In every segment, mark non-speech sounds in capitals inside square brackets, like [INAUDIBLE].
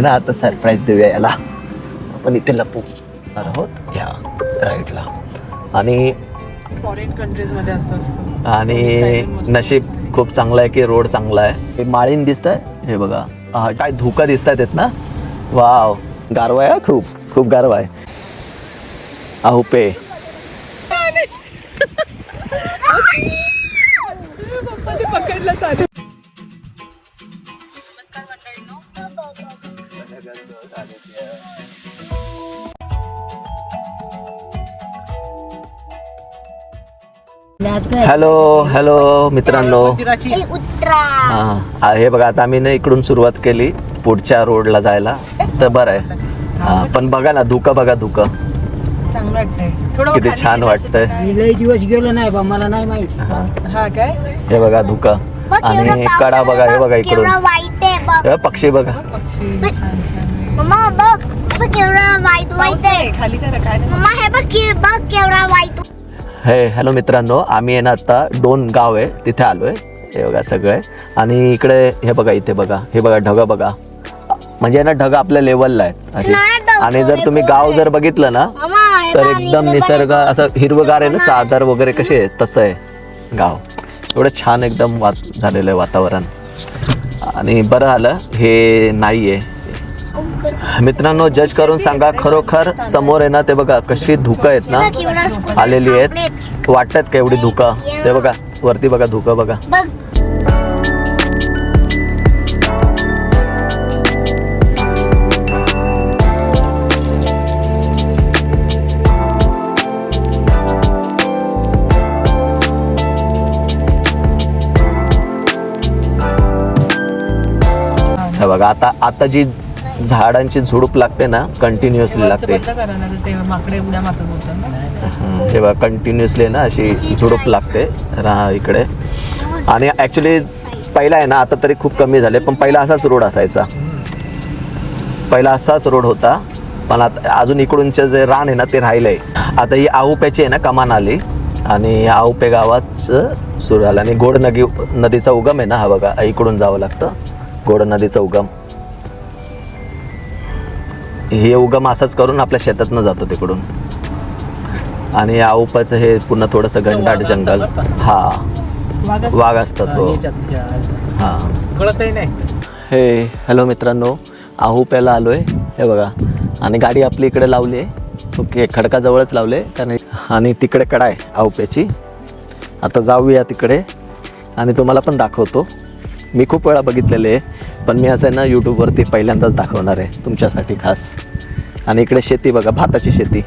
ना आता सरप्राईज देऊया याला. आपण इथे लपू. आहोत या राईटला आणि फॉरेन कंट्रीजमध्ये असं असतं. आणि नशीब खूप चांगलं आहे की रोड चांगला आहे. हे माळीन दिसत आहे हे बघा. हा काय धुका दिसत आहेत ना? वाव गारवा आहे हा खूप. खूप गारवा आहे. अहो पे. [LAUGHS] पकडलं चालेल हॅलो हॅलो मित्रांनो. उत्तरा हा हा, बघा आता आम्ही ना इकडून सुरुवात केली पुढच्या रोडला जायला. तर बरं आहे. हा, पण बघा ना धुकं बघा धुकं. चांगलं वाटतंय. थोडं किती छान वाटतंय. दिवस गेलो नाही बा मला नाही माहीत. हा, हा काय? हे बघा धुकं. आणि कडा आला बघा हे बघ, इकडून. आहे हे पक्षी बघा. मम्मा केवढं वाईट वाईट आहे. आहे खाली. मम्मा हे बघ के बघ केवढा वाईट हे हॅलो मित्रांनो आम्ही आहे ना आता दोन गाव आहे तिथे आलोय. हे बघा सगळे. आणि इकडे हे बघा इथे बघा. हे बघा ढग बघा. म्हणजे ना ढग आपल्या लेवलला आहेत असे. आणि जर तुम्ही गाव जर बघितलं ना मम्मा तर एकदम निसर्ग असं हिरवगार आहे ना चादर वगैरे कसे आहे तसं आहे गाव. एवढं छान एकदम वात झालेलं आहे वातावरण. आणि बरं झालं हे नाही आहे मित्रांनो जज करून सांगा खरोखर समोर आहे ना ते बघा कशी धुकं आहेत ना? आलेली आहेत. वाटतात का एवढी धुकं? ते बघा वरती बघा धुकं बघा बघ आता आता जी झाडांची झुडूप लागते ना कंटिन्युअसली लागते. हं, बघा कंटिन्युअसली ना. अशी झुडूप लागते. राहा इकडे. आणि ॲक्च्युली पहिला आहे ना आता तरी खूप कमी झाले पण पहिला असाच रोड असायचा. पहिला असाच रोड होता पण आता अजून इकडूनचं जे रान आहे ना ते राहिलंय. आता ही आहुप्याची आहे ना कमान आली. आणि आहुपे गावाचं सुरू झालं. आणि गोड नदी नदीचा उगम आहे ना हा बघा इकडून जावं लागतं. गोड नदीचा उगम. हे उगम असाच करून आपल्या शेतातनं जातो तिकडून. आणि या आऊपाचं हे पुन्हा थोडंसं घनदाट जंगल. हा. वाघ असतात. हो. हा. कळतही नाही. हे हॅलो मित्रांनो. आलो आहे हे बघा. आणि गाडी आपली इकडे लावली आहे. ओके खडकाजवळच लावले कारण आणि तिकडे कडा आहे आहुप्याची आता जाऊया तिकडे. आणि तुम्हाला पण दाखवतो. मी खूप वेळा बघितलेले आहे पण मी असं आहे ना यूट्यूबवरती पहिल्यांदाच दाखवणार आहे तुमच्यासाठी खास. आणि इकडे शेती बघा भाताची शेती.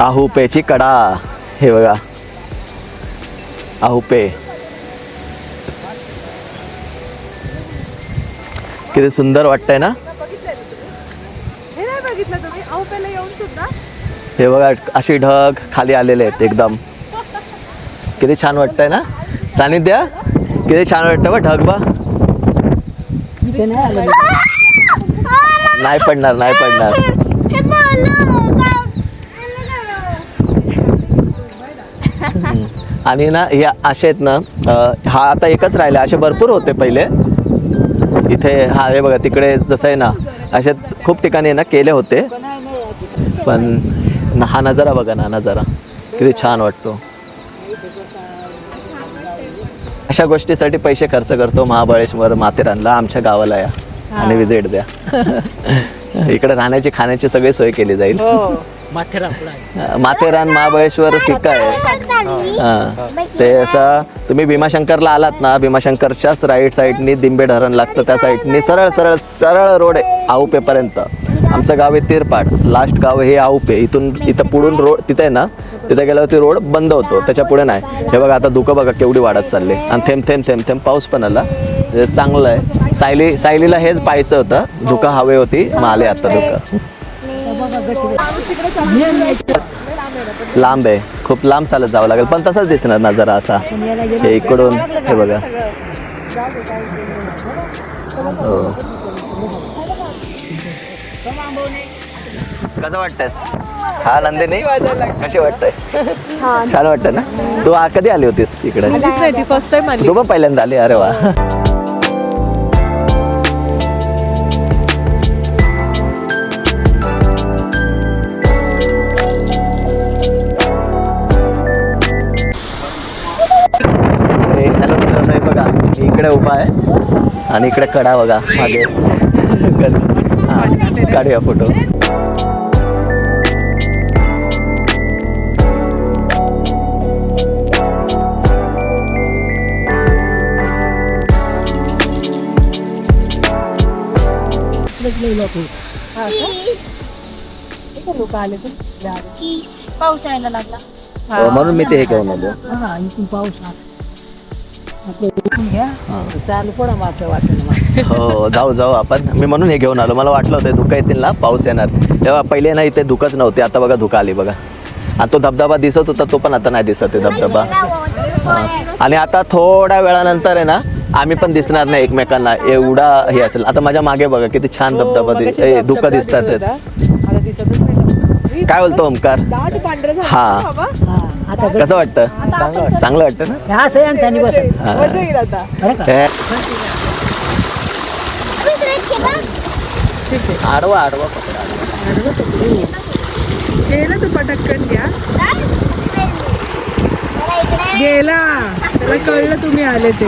आहुपेची कडा हे बघा. आहुपे किती सुंदर वाटतंय ना? बघितलं तुम्ही? अहो पहिला येऊन सुद्धा. हे बघा अशी ढग खाली आलेले आहेत एकदम. किती छान वाटतंय ना? सानिध्या किती छान वाटतं बा ढग बा. नाही पडणार नाही पडणार. आणि ना हे असे आहेत ना हा आता एकच राहिले असे भरपूर होते पहिले. इथे हा हे बघा तिकडे जसं आहे ना असे खूप ठिकाणी ना केले होते. पण हा नजारा बघा ना नजारा. किती छान वाटतो. अशा गोष्टीसाठी पैसे खर्च करतो महाबळेश्वर माथेरानला आमच्या गावाला या. आणि विजिट द्या. [LAUGHS] इकडे राहण्याची खाण्याची सगळी सोय केली जाईल. माथेरान महाबळेश्वर फिक्का आहे. हां. ते असं तुम्ही भीमाशंकरला आलात ना भीमाशंकरच्याच राईट साईडनी दिंबे धरण लागतं त्या साईडनी सरळ सरळ सरळ रोड आहे आऊपेपर्यंत. आमचं गाव आहे तिरपाट लास्ट गाव आहे हे आऊपे. इथून इथं पुढून रोड तिथे आहे ना तिथे गेल्यावरती रोड बंद होतो. त्याच्या पुढे नाही. हे बघा आता धुकं बघा केवढी वाढत चालली. आणि थेंब थेंब थेंब थेंब पाऊस पण आला. चांगलं आहे. सायली सायलीला हेच पाहायचं होतं. धुकं हवे होती. मग आले आता धुकं. लांब आहे. खूप लांब चालत जावं लागेल. पण तसाच दिसणार ना जरा असा. हे इकडून हे बघा. हो. कसं वाटतंस हा नंदिनी. कशी वाटतंय? छान. वाटतं ना? तू कधी आली होतीस इकडे? कधीच नाही ती फर्स्ट टाइम आली. तू पण पहिल्यांदा आली. अरे वा. आणि इकडे कडा बघा मागे. हा, काढूया फोटो लोक आले चीज. पाऊस यायला लागला. हो, म्हणून मी ते हे घेऊन आलो. हा पाऊस घ्या. चालू वाटेला हो जाऊ जाऊ आपण. मी म्हणून हे घेऊन आलो. मला वाटलं होतं धुकं येतील ना पाऊस येणार. तेव्हा पहिले ना इथे धुकंच नव्हते आता बघा धुकं आली बघा. आणि तो धबधबा दिसत होता तो पण आता नाही दिसत आहे धबधबा. आणि आता थोड्या वेळानंतर आहे ना आम्ही पण दिसणार नाही एकमेकांना. एवढा हे असेल. आता माझ्या मागे बघा किती छान हो, धबधबा धुकं दिसतात. नाही. काय बोलतो ओमकार हा. हा आता कसं वाटतं? चांगलं वाटतं. ना? हा असं आहे त्यांनी बसत हा. बरं का? हे, आडवा आडवा पकडा. गेला तू पटकन घ्या. गेला. त्याला कळलं तुम्ही आले ते.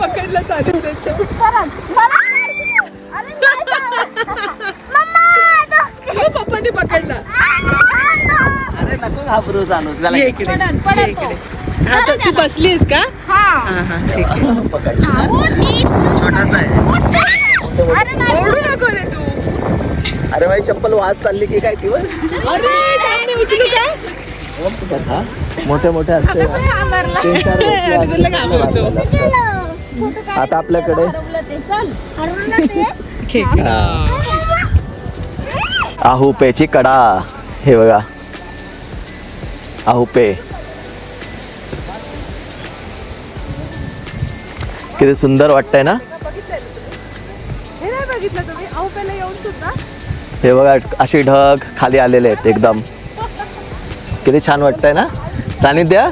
पकडलं पप्पाने पकडला अरे नको घाबरू चालू त्याला ये इकडे. ये इकडे. आता तू बसलीस का? हा. हा ठीक. आहे छोटासा आहे. अरे बाई चप्पल वाहत चालली की काय ती वर? अरे थांब, मी उचलू का हा? मोठे मोठे असते तीन चार अरे, तुला घाबरतो. असते. आता आपल्याकडे [LAUGHS] आहुपेची कडा. हे बघा. आहुपे किती सुंदर वाटतंय ना? हे नाही बघितलं तुम्ही? अहो पहिला येऊन सुद्धा. हे बघा अशी ढग खाली आलेले आहेत एकदम. किती छान वाटतंय ना? सानिध्या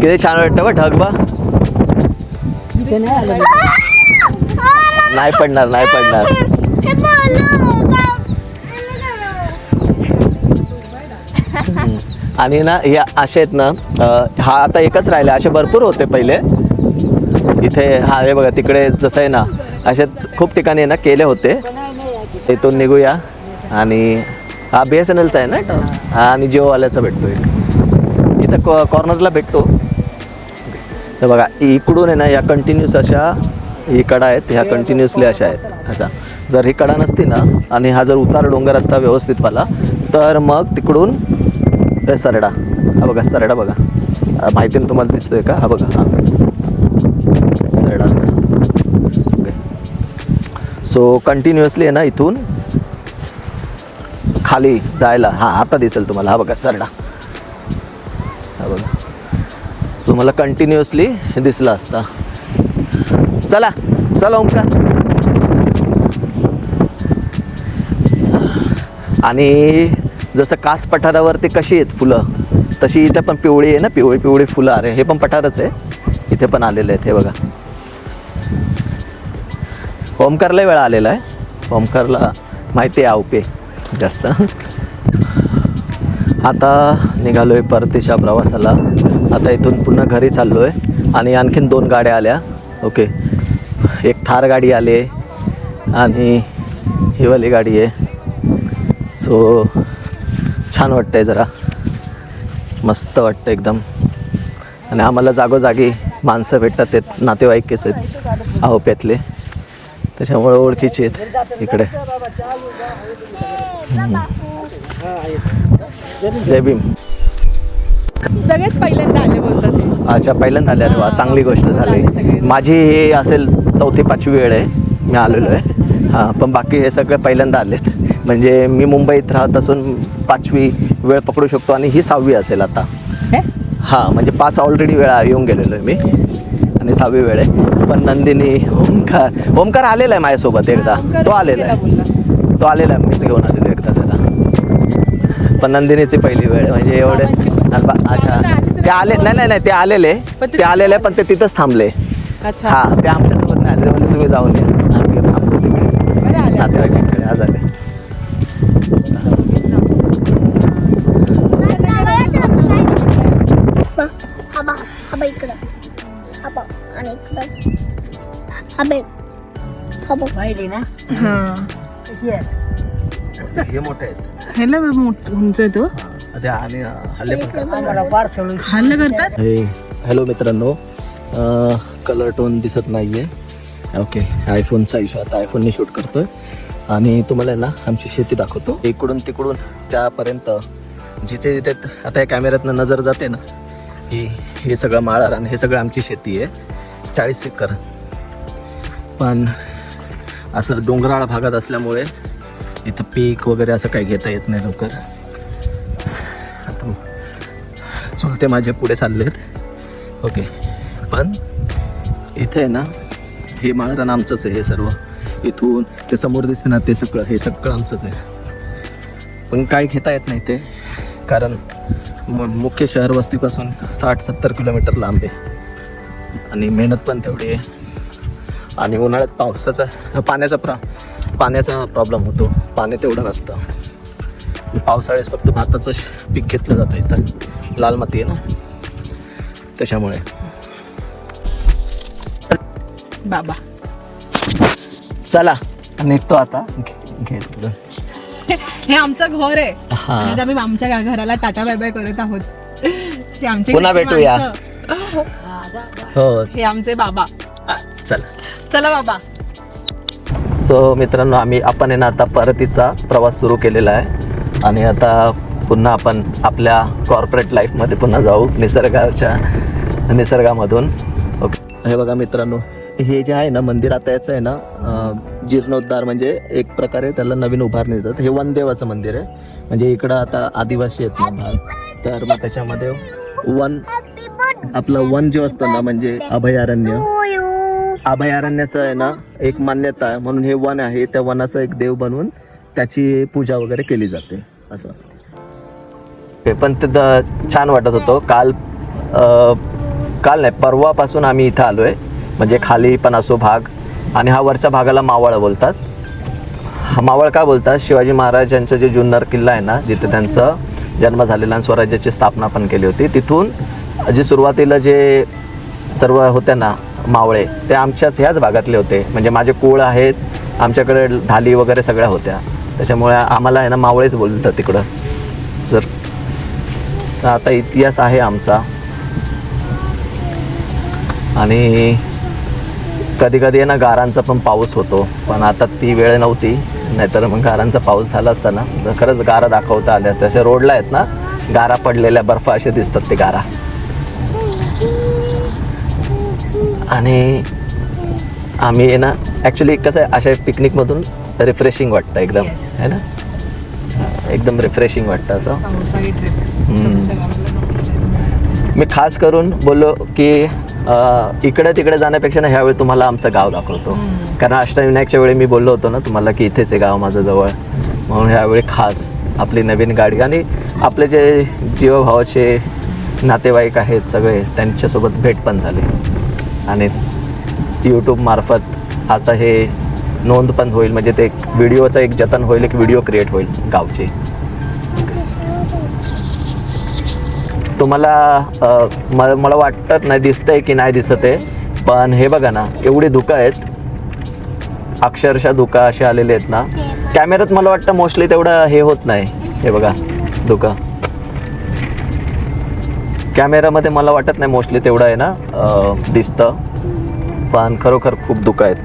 किती छान वाटतं बा ढग बा. नाही पडणार नाही पडणार. आणि ना हे असे आहेत ना हा आता एकच राहिले असे भरपूर होते पहिले. इथे हा हे बघा तिकडे जसं आहे ना असे खूप ठिकाणी ना केले होते. इथून निघूया. आणि हा बी एस एन एलचा आहे ना हा. आणि जिओवाल्याचा भेटतो एक. इथं कॉ कॉर्नरला भेटतो. तर बघा इकडून आहे ना या कंटिन्यूस अशा ही कडा आहेत ह्या कंटिन्युअसली अशा आहेत. अशा जर ही कडा नसती ना आणि हा जर उतार डोंगर असता व्यवस्थितवाला तर मग तिकडून सरडा. हा बघा सरडा बघा. माहिती तुम्हाला दिसतोय का? हा बघा हा. सरडा. सो कंटिन्युअसली आहे ना इथून खाली जायला. हा आता दिसेल तुम्हाला. हा बघा सरडा. हा बघा. तुम्हाला कंटिन्युअसली दिसला असता. चला चला ओमकार आणि जसं कास पठारावरती कशी आहेत फुलं? तशी इथे पण पिवळी आहे ना? पिवळी पिवळी फुलं. अरे हे पण पठारच आहे. इथे पण आलेले आहेत हे बघा. ओमकारला वेळा आलेला आहे. ओमकारला माहिती आहे आवपे जास्त. आता निघालो आहे परतीच्या प्रवासाला. आता इथून पुन्हा घरी चाललो आहे आणि आणखीन दोन गाड्या आल्या. ओके एक थार गाडी आली आहे आणि हिवाली गाडी आहे सो छान वाटतं आहे जरा. मस्त वाटतं एकदम. आणि आम्हाला जागोजागी माणसं भेटतात ते नातेवाईकच आहेत. आहोप्यातले त्याच्यामुळे ओळखीचे आहेत. इकडे. जय भीम. सगळेच पहिल्यांदा आले बोलतात. अच्छा पहिल्यांदा आले. अरे वा चांगली गोष्ट झाली. माझी ही असेल चौथी पाचवी वेळ आहे. मी आलेलो आहे. हां पण बाकी हे सगळे पहिल्यांदा आलेत. म्हणजे मी मुंबईत राहत असून पाचवी वेळ पकडू शकतो आणि ही सहावी असेल आता. हे? हां म्हणजे पाच ऑलरेडी वेळा येऊन गेलेलो आहे मी. आणि सहावी वेळ आहे. पण नंदिनी ओमकार ओमकार आलेला आहे माझ्यासोबत एकदा. तो आलेला आहे. तो आलेला आहे मीच घेऊन आलेलो एकदा त्याला. पण नंदिनीची पहिली वेळ म्हणजे एवढे अच्छा. ते आले नाही नाही नाही ते आलेले. ते आलेले पण ते तिथंच थांबले. अच्छा. हा ते आमच्यासोबत नाही आले म्हणजे तुम्ही जाऊन या. आम्ही थांबतो तिकडे. नातेवाईकांकडे आज आले. हबा पाहिली ना? हा. कशी आहे. हे मोठे आहेत. ह्याला मोठ उंच आहे तो. ते आणि हल्ले पण आम्हाला पार्सल हल्ल करतात? हे हॅलो मित्रांनो. कलर टोन दिसत नाही आहे ओके आयफोनचा इशू आता आयफोनने शूट करतोय. आणि तुम्हाला आहे ना आमची शेती दाखवतो. इकडून तिकडून त्यापर्यंत जिथे जिथे आता या कॅमेऱ्यातनं नजर जाते ना ही हे सगळं माळार आणि हे सगळं आमची शेती आहे. चाळीस एकर. पण असं डोंगराळ भागात असल्यामुळे इथं पीक वगैरे असं काही घेता येत नाही लवकर. आता चुलते माझे पुढे चाललेत. ओके. पण इथे आहे ना हे माळरान आमचंच आहे हे सर्व. इथून ते समोर दिसते ना ते सगळं हे सगळं आमचंच आहे. पण काय घेता येत नाही ते कारण म- मुख्य शहर वस्तीपासून साठ सत्तर किलोमीटर लांब आहे. आणि मेहनत पण तेवढी आहे. आणि उन्हाळ्यात पावसाचा पाण्याचा प्रा पाण्याचा प्रॉब्लेम होतो. पाणी तेवढं नसतं. पावसाळ्यात फक्त भाताचं पीक घेतलं जातं इथं. लाल माती आहे ना? त्याच्यामुळे. बाबा. चला निघतो आता. घे-. [LAUGHS] हे आमचं घर आहे. आणि आम्ही आमच्या घराला टाटा बाय बाय करत आहोत. हे आमचे पुन्हा भेटूया. हो. हे आमचे बाबा. चला. चला बाबा. सो मित्रांनो आम्ही आपण आहे ना आता परतीचा प्रवास सुरू केलेला आहे. आणि आता पुन्हा आपण आपल्या कॉर्पोरेट लाईफमध्ये पुन्हा जाऊ निसर्गाच्या निसर्गामधून. ओके हे बघा मित्रांनो हे जे आहे ना मंदिर आता याचं आहे ना जीर्णोद्धार म्हणजे एक प्रकारे त्याला नवीन उभारणी देतात. हे वनदेवाचं मंदिर आहे. म्हणजे इकडं आता आदिवासी आहेत ना भाग. तर मग त्याच्यामध्ये वन आपलं वन जे असतं ना म्हणजे अभयारण्य. अभयारण्याचं आहे ना एक मान्यता आहे. म्हणून हे वन आहे त्या वनाचं एक देव बनवून त्याची पूजा वगैरे केली जाते असं. ते पण ते द- छान वाटत होतं. काल काल नाही परवापासून आम्ही इथं आलो आहे म्हणजे खाली पण असो भाग. आणि हा वरच्या भागाला मावळ बोलतात. हा मावळ का बोलतात? शिवाजी महाराजांचं जे जुन्नर किल्ला आहे ना जिथे त्यांचं जन्म झालेला आणि स्वराज्याची स्थापना पण केली होती तिथून जे सुरुवातीला जे सर्व होते ना मावळे ते आमच्याच ह्याच भागातले होते. म्हणजे माझे कुळ आहेत आमच्याकडे ढाली वगैरे सगळ्या होत्या. त्याच्यामुळे आम्हाला आहे ना मावळेच बोलतात तिकडं. जर तर आता इतिहास आहे आमचा. आणि कधी कधी आहे ना गारांचा पण पाऊस होतो. पण आता ती वेळ नव्हती. नाहीतर मग गारांचा पाऊस झाला असता ना तर खरंच गारा दाखवता आल्या असत्या अशा रोडला आहेत ना गारा पडलेल्या बर्फ असे दिसतात ते गारा. आणि आम्ही आहे ना ॲक्च्युली कसं आहे अशा पिकनिकमधून रिफ्रेशिंग वाटतं एकदम है ना? एकदम रिफ्रेशिंग वाटतं असं. मी खास करून बोललो की इकडे तिकडे जाण्यापेक्षा ना ह्यावेळी तुम्हाला आमचं गाव दाखवतो. कारण अष्टविनायकच्या वेळी मी बोललो होतो ना तुम्हाला की इथेच आहे गाव माझं जवळ. म्हणून ह्यावेळी खास आपली नवीन गाडी आणि आपले जे जीवभावाचे नातेवाईक आहेत सगळे त्यांच्यासोबत भेट पण झाली. आणि यूट्यूबमार्फत आता हे नोंद पण होईल. म्हणजे ते एक व्हिडिओचं एक जतन होईल एक व्हिडिओ क्रिएट होईल गावची. तुम्हाला मला वाटत नाही दिसतंय की नाही दिसत आहे पण हे बघा ना एवढी धुकं आहेत. अक्षरशः धुकं असे आलेले आहेत ना. कॅमेऱ्यात मला वाटतं मोस्टली तेवढं हे होत नाही. हे बघा धुकं. कॅमेरामध्ये मला वाटत नाही मोस्टली तेवढं आहे ना दिसतं. पण खरोखर खूप दुःख आहेत.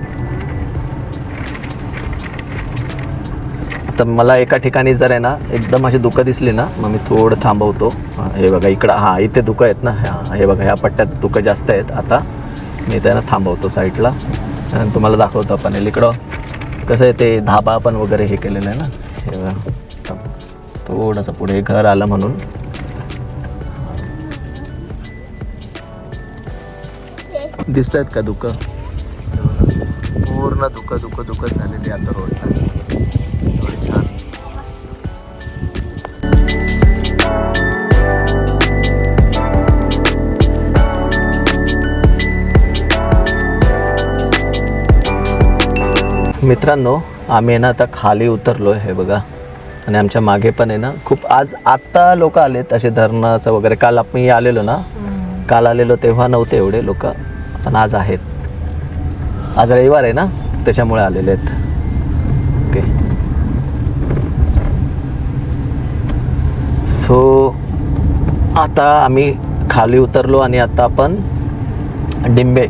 तर मला एका ठिकाणी जर आहे ना एकदम अशी दुःखं दिसली ना मग मी थोडं थांबवतो. हे बघा इकडं हां इथे दुःखं आहेत ना हां हे बघा ह्या पट्ट्यात दुःखं जास्त आहेत. आता मी त्यांना ना थांबवतो साईडला. आणि तुम्हाला दाखवतो आपण. इकडं कसं आहे ते धाबा पण वगैरे हे केलेलं आहे ना. हे बघा. थोडंसं पुढे घर आलं म्हणून. दिसत आहेत का दुःख पूर्ण दुःख दुःख दुःखच झालेली आता रोडला. छान. मित्रांनो आम्ही ना आता खाली उतरलो आहे हे बघा. आणि आमच्या मागे पण आहे ना खूप आज आत्ता लोक आलेत असे धरणाचं वगैरे. काल आपण आलेलो ना काल आलेलो तेव्हा नव्हते एवढे लोक. पण आज आहेत. आज रविवार आहे ना? त्याच्यामुळे आलेले आहेत. ओके सो आता आम्ही खाली उतरलो आणि आता आपण डिंबे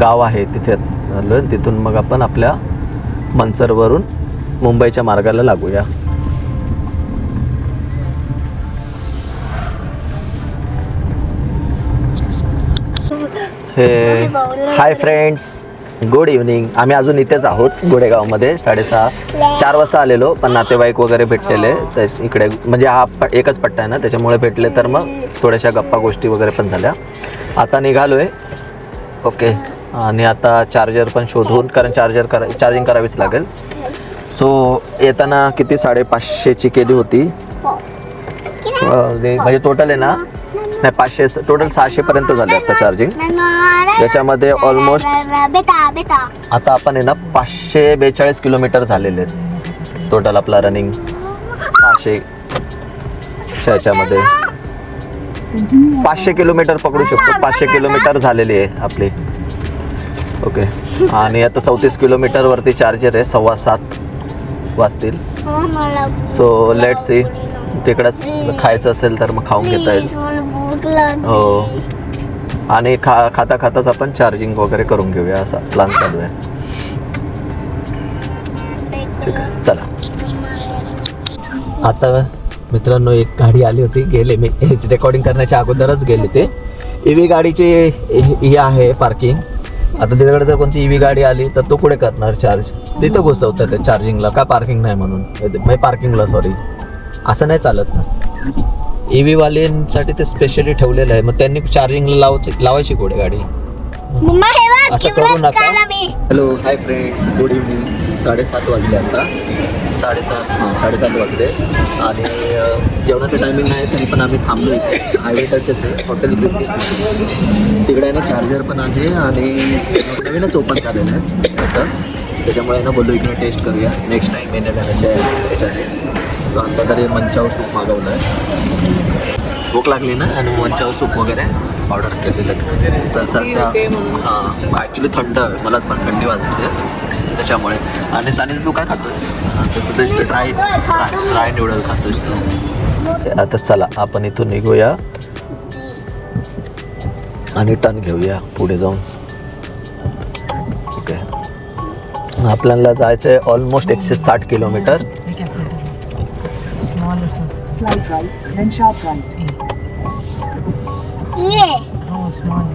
गाव आहे. तिथे आलो तिथून मग आपण आपल्या मनसरवरून मुंबईच्या मार्गाला लागूया. हे हाय फ्रेंड्स गुड इव्हनिंग आम्ही अजून इथेच आहोत गोडेगावमध्ये. साडेसहा चार वाजता आलेलो पण नातेवाईक वगैरे भेटलेले. तर इकडे म्हणजे हा एकच पट्टा आहे ना त्याच्यामुळे भेटले तर मग थोड्याशा गप्पा गोष्टी वगैरे पण झाल्या. आता निघालो आहे ओके आणि आता चार्जर पण शोधून कारण चार्जर करा चार्जिंग करावीच लागेल. सो येताना किती साडेपाचशेची केली होती? म्हणजे टोटल आहे ना? नाही पाचशे टोटल सहाशेपर्यंत झाले आता चार्जिंग त्याच्यामध्ये ऑलमोस्ट आता आपण आहे ना पाचशे बेचाळीस किलोमीटर झालेले आहेत. टोटल आपला रनिंग सहाशे याच्यामध्ये. पाचशे किलोमीटर पकडू शकतो. पाचशे किलोमीटर झालेली आहे आपली. ओके. आणि आता चौतीस किलोमीटरवरती चार्जर आहे सव्वा सात वाजतील. सो लेट सी तिकडंच खायचं असेल तर मग खाऊन घेता येईल. लागलं. हो. आणि खा खाता खाताच आपण चार्जिंग वगैरे करून घेऊया असा प्लॅन चालू आहे. ठीक आहे चला. आता मित्रांनो एक गाडी आली होती गेले मी. [LAUGHS] रेकॉर्डिंग करण्याच्या अगोदरच गेले ते. ईव्ही गाडीची ही आहे पार्किंग आता तिच्याकडे जर कोणती ईव्ही गाडी आली तर तो कुठे करणार चार्ज तिथं घुसवतात ते चार्जिंगला का पार्किंग नाही म्हणून? म्हणजे पार्किंगला सॉरी असं नाही चालत ना. ईव्ही वाल्यांसाठी ते स्पेशली ठेवलेलं आहे. मग त्यांनी चार्जिंगला लावायची लावायची कुठे गाडी? असं करू नका. Hello hi friends good evening साडेसात वाजले आता. साडेसात हां साडेसात वाजले. आणि जेवणाचं टायमिंग आहे तरी पण आम्ही थांबलो इथे. हायवे टचच आहे. हॉटेल ग्रिंदी तिकडे आहे ना चार्जर पण आहे आणि नवीनच ओपन झालेलं आहे. त्याचं. त्याच्यामुळे ना बोललो इकडे टेस्ट करूया. नेक्स्ट टाईम येण्या जाण्याच्या याच्यात. सो आता तरी मंचाव सूप मागवलं आहे. भूक लागली ना? आणि मंचाव सूप वगैरे ऑर्डर केलेलं. स- सध्या हां ॲक्च्युली थंड मला पण थंडी वाजते. त्याच्यामुळे. आणि सानी तू काय खातोय? ड्राय ड्राय न्यूडल खातोयस तू. आता चला आपण इथून निघूया. आणि टर्न घेऊया पुढे जाऊन. ओके आपल्याला जायचं आहे ऑलमोस्ट एकशे साठ kilometre. Small Slight right, then sharp right. ये Oh, small.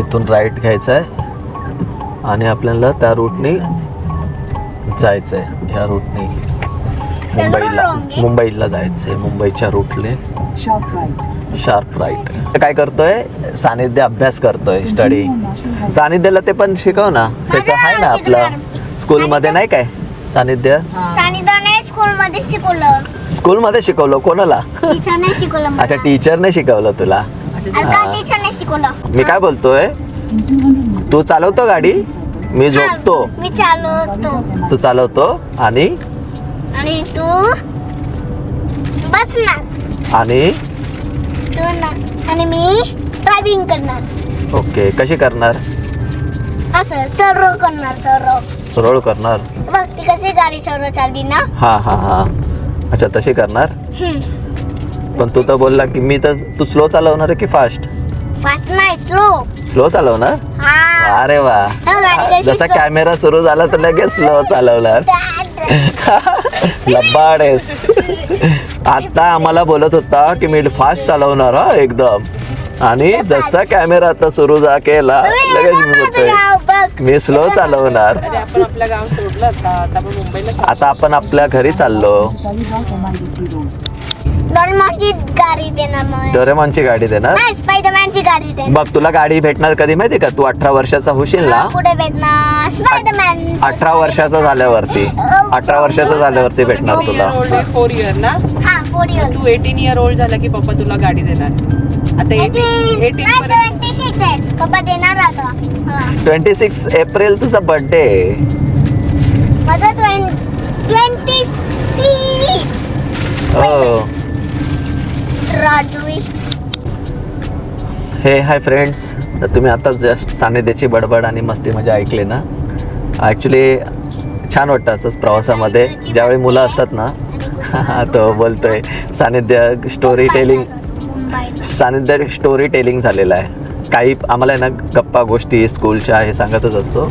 इथून राईट घ्यायचं आहे आणि आपल्याला त्या रूटने जायचं आहे ह्या रूटने मुंबईला. मुंबईला जायचं आहे. मुंबईच्या रूटने Sharp right. शार्प राईट काय करतोय? सानिध्य अभ्यास करतोय स्टडी सानिध्यला ते पण शिकव ना. त्याचं आहे ना आपलं. स्कूलमध्ये नाही काय? सानिध्य? सानिदाने स्कूल मध्ये शिकवलं. स्कूलमध्ये शिकवलं? कोणाला? शिकवलं मला. अच्छा टीचरने शिकवलं तुला. आणि का. टीचर नाही शिकवलं. मी काय बोलतोय? तू चालवतो गाडी? मी झोपतो. मी चालवतो. तू चालवतो आणि? आणि तू? बसणार. आणि? तू ना. आणि मी ड्रायव्हिंग करणार. ओके कशी करणार? असं सर्व करणार सर्व सरळ करणार? बघ ती कशी गाडी सर्व चालली ना? हा हा हा. अच्छा तशी करणार? हम्म. पण तू तर बोलला की मी तर तू स्लो चालवणार आहे की फास्ट फास्ट नाही स्लो स्लो चालवणार? हा. अरे वा. हो, गाडी कशी जसा slow? कॅमेरा सुरू झाला तर लगेच स्लो चालवणार. [LAUGHS] लब्बाड आहेस. आता आम्हाला बोलत होता की मी फास्ट चालवणार हा एकदम. आणि जसा कॅमेरा आता सुरू जा केला लगेच मी बोलतोय बघ मी स्लो चालवणार. अरे आपण आपलं गाव सोडलं आता. आता आपण मुंबईला चाललो. आता आपण आपल्या घरी चाललो. डॉलमॉनची गाडी देणार मग. डोरेमॉनची गाडी देणार? नाही स्पायडरमॅनची गाडी देणार. बघ तुला गाडी भेटणार कधी माहिती का? तू अठरा वर्षाचा होशील ना? कुठे भेटणार. स्पायडरमॅन अठरा वर्षाचा झाल्यावरती. अठरा वर्षाचा झाल्यावरती भेटणार किती तुला. आहे? फोर इयर ना? हा फोर इयर तू एटीन इयर ओल्ड झाला की पप्पा तुला गाडी देणार? आता एटीन एटीन पर्यंत पप्पा देणार आता. हा. ट्वेंटी सिक्स एप्रिल तुझा बर्थडे माझं ट्वेंटी सिक्स. हो. राजू हे हाय फ्रेंड्स तुम्ही आताच जस्ट सानिध्याची बडबड आणि मस्ती मजा ऐकली ना ॲक्च्युली छान वाटतं असंच प्रवासामध्ये. ज्यावेळी मुलं असतात ना. [LAUGHS] तो बोलतोय Sanidhya story telling Sanidhya story telling झालेलं आहे. काही आम्हाला आहे ना गप्पा गोष्टी स्कूलच्या हे सांगतच असतो.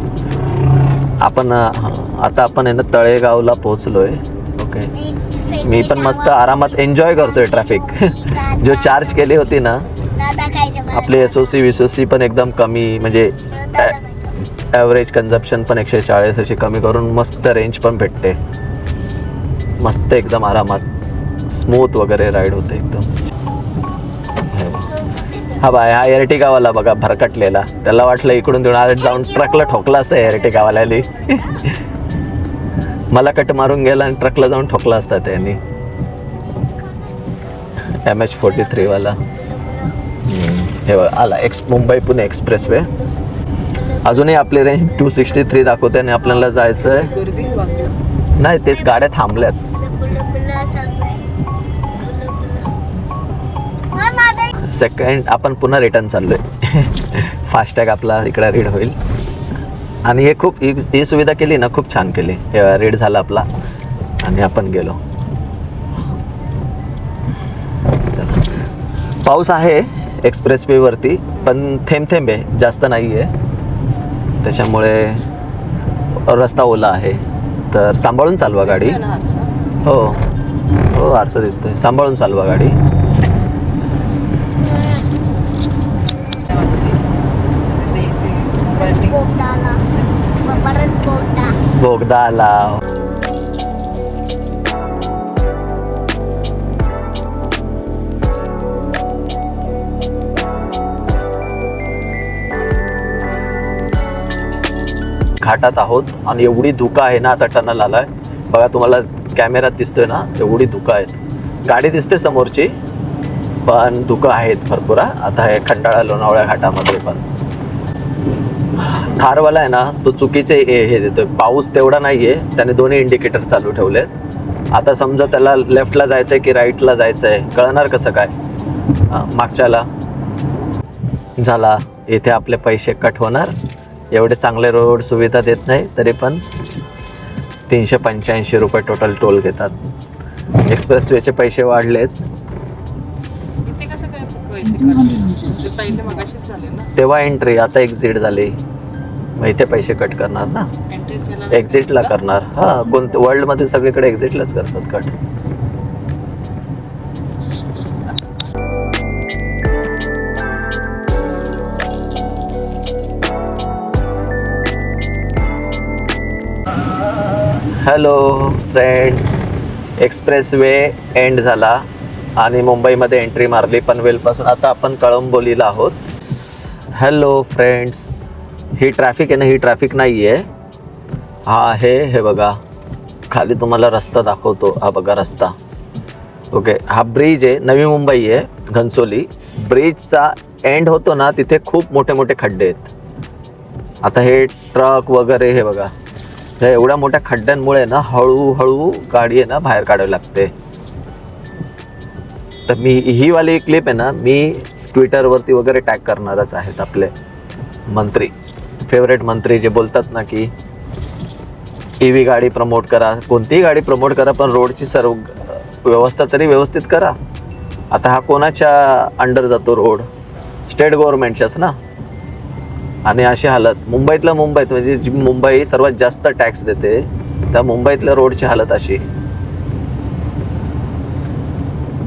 आपण आता आपण आहे ना तळेगावला पोहोचलो आहे ओके मी पण मस्त आरामात एन्जॉय करतोय ट्रॅफिक [LAUGHS] जो चार्ज केली होती ना आपली SOC विसोसी S O C O C पण एकदम कमी म्हणजे ॲव्हरेज कन्झप्शन पण एकशे चाळीस अशी कमी करून मस्त रेंज पण भेटते. मस्त एकदम आरामात स्मूथ वगैरे राईड होते एकदम. हा बाय हा एअरटिकावाला बघा भरकटलेला. त्याला वाटलं इकडून तिकडून आज जाऊन ट्रकला ठोकला असतं एअरटिकावाल्याने मला कट मारून गेला आणि ट्रकला जाऊन ठोकला असता त्यांनी. एम एच फोर्टी थ्रीवाला हे बघ आला एक्स मुंबई पुणे एक्सप्रेस वे अजूनही आपली रेंज टू सिक्स्टी थ्री दाखवते आणि आपल्याला जायचं आहे. नाही ते गाड्या थांबल्यात. सेकंड आपण पुन्हा रिटर्न चाललोय. [LAUGHS] फास्टॅग आपला इकडे रीड होईल. आणि हे खूप ही ही सुविधा केली ना खूप छान केली. रीड झाला आपला. आणि आपण गेलो. चला. पाऊस आहे एक्सप्रेस वेवरती पण थेंब थेंब आहे जास्त नाही आहे त्याच्यामुळे रस्ता ओला आहे. तर सांभाळून चालवा गाडी? हो. हो आरसा दिसतोय. सांभाळून चालवा गाडी ते AC, burning. बोगदा आला. मग परत बोगदा आला घाटात आहोत आणि एवढी धुका आहे ना आता टनल आलाय. बघा तुम्हाला कॅमेऱ्यात दिसतोय ना एवढी धुका आहेत. गाडी दिसते समोरची पण धुका आहेत भरपूर आता हे खंडाळा लोणावळ्या घाटामध्ये पण. थारवाला आहे ना तो चुकीचे हे देतोय. पाऊस तेवढा नाहीये त्याने दोन्ही इंडिकेटर चालू ठेवलेत. आता समजा त्याला लेफ्टला जायचंय की राईटला जायचंय कळणार कसं काय? मागच्याला. झाला इथे आपले पैसे कट होणार. एवढे चांगले रोड सुविधा देत नाही तरी पण तीनशे पंच्याऐंशी रुपये टोटल टोल घेतात. एक्सप्रेसवेचे पैसे वाढलेत. इथे कसं काय पैसे काढले? ते पहिले मगाशीच झाले ना. तेव्हा एंट्री आता एक्झिट झाली. मग इथे पैसे कट करणार ना? एक्झिटला करणार. हा कोणत्या वर्ल्डमध्ये सगळीकडे एक्झिटलाच करतात cut hello friends expressway end झाला आणि मुंबईमध्ये एंट्री मारली पनवेलपासून. आता आपण कळंबोलीला आहोत. हॅलो फ्रेंड्स ही ट्रॅफिक आहे ना ही ट्रॅफिक नाही आहे हा आहे हे बघा. खाली तुम्हाला रस्ता दाखवतो. हा बघा रस्ता. ओके हा ब्रिज आहे. नवी मुंबई आहे घनसोली. ब्रिजचा एंड होतो ना तिथे खूप मोठे मोठे खड्डे आहेत. आता हे ट्रक वगैरे हे बघा. तर एवढ्या मोठ्या खड्ड्यांमुळे ना हळूहळू गाडी आहे ना बाहेर काढावी लागते. तर मी ही वाली क्लिप आहे ना मी ट्विटरवरती वगैरे टॅग करणारच आहेत आपले मंत्री. फेवरेट मंत्री जे बोलतात ना की ई व्ही गाडी प्रमोट करा कोणतीही गाडी प्रमोट करा पण रोडची सर्व व्यवस्था तरी व्यवस्थित करा. आता हा कोणाच्या अंडर जातो रोड स्टेट गव्हर्नमेंटच्याच ना? आणि अशी हालत. मुंबईतल्या मुंबईत म्हणजे जी मुंबई सर्वात जास्त टॅक्स देते त्या मुंबईतल्या रोडची हालत अशी.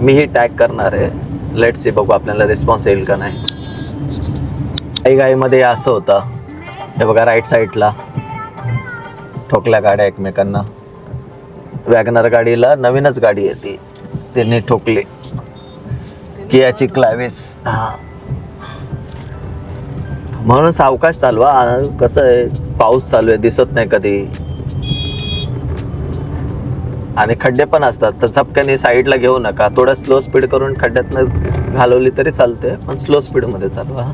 मी ही टॅग करणार आहे. लेट सी बघू आपल्याला रिस्पॉन्स येईल का नाही. काही गाईमध्ये असं होतं. हे बघा राईट साईडला ठोकल्या गाड्या एकमेकांना. वॅगनर गाडीला नवीनच गाडी येते त्यांनी ठोकली. कियाची क्लाविस हा. म्हणून सावकाश चालवा आ, कसं आहे पाऊस चालू आहे दिसत नाही कधी. आणि खड्डे पण असतात तर झपक्याने साईडला घेऊ नका. थोडं स्लो स्पीड करून खड्ड्यातनं घालवली तरी चालते पण स्लो स्पीडमध्ये चालवा